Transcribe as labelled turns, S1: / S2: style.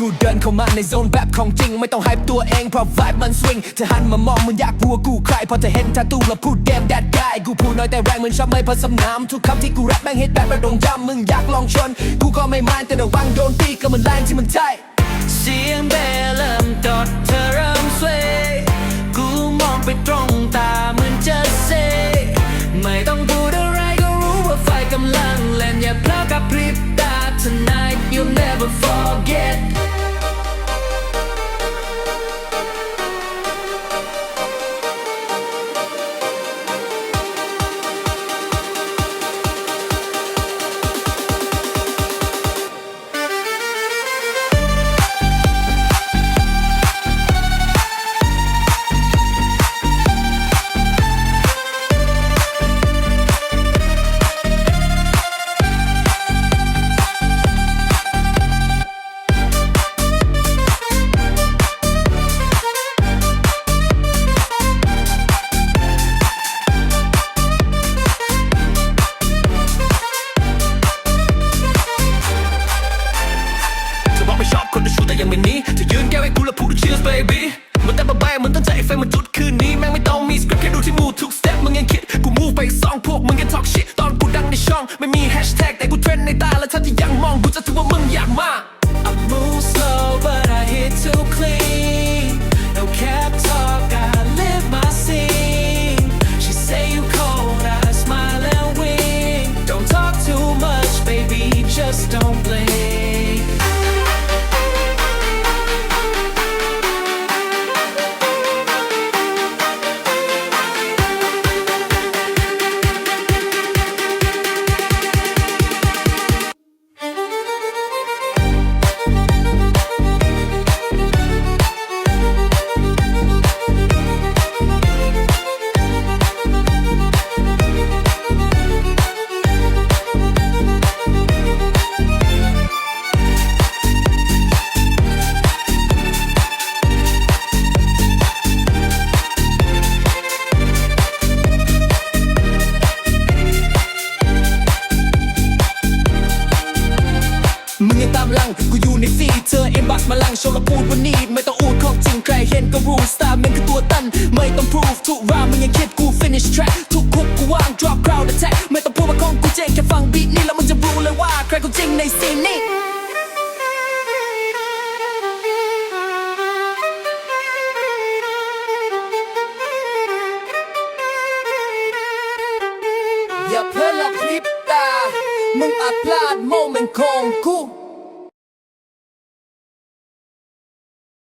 S1: กูเดินเข้ามาในโซนแบบของจริง ไม่ต้องไฮปตัวเองเพราะ vibe มันสวิงเธอหันมามองมันอยากรู้ว่ากูใครพอเธอเห็นทาตูแล้วพูดเดมแดดได้กูพูดน้อยแต่แรงเหมือนชอบไม่ผสมน้ำทุกคำที่กูแรปแม่งฮิตแบบระดงจำมึงอยากลองชน กูก็ไม่มายแต่ระวังโดนตีก็มันแรงที่มันใช่
S2: เสียงเบลเริ่มตด
S1: แล้วพูด cheers baby มันแต่มาแบงมันตั้งใจไฟมันจุดคืนนี้แม่งไม่ต้องมีสคริปต์แค่ดูที่มูทุกสเต็ปมึงยังคิดกูมูไปสองพวกมึงยัง talk shit ตอนกูดังในช่อง ไม่มีแฮชแท็กแต่กูเทรนในตาและท่านที่ยังมองกูจะถือว่ามึงอยากมาก
S2: I move slow but I hit too clean No cap talk I live my scene She say you cold I smile and wink Don't talk too much baby just don't blink
S1: บักมาลังโชว์ละพูดว่านี่ไม่ต้องอูดของจริงใครเห็นก็รู้สตาร์แม่งคือตัวตัน ไม่ต้อง prove ทุกราวมึงยังคิดกู finish track ทุกคุกกูวาง drop crowd attack ไม่ต้องพูดว่าของกูเจ๋งแค่ฟังบีทนี่แล้วมึงจะรู้เลยว่าใครกูจริงในซีนนี้อย่าเพิ่งหลับพริบตา มึงอาจพลาดโมเมนต์ของกู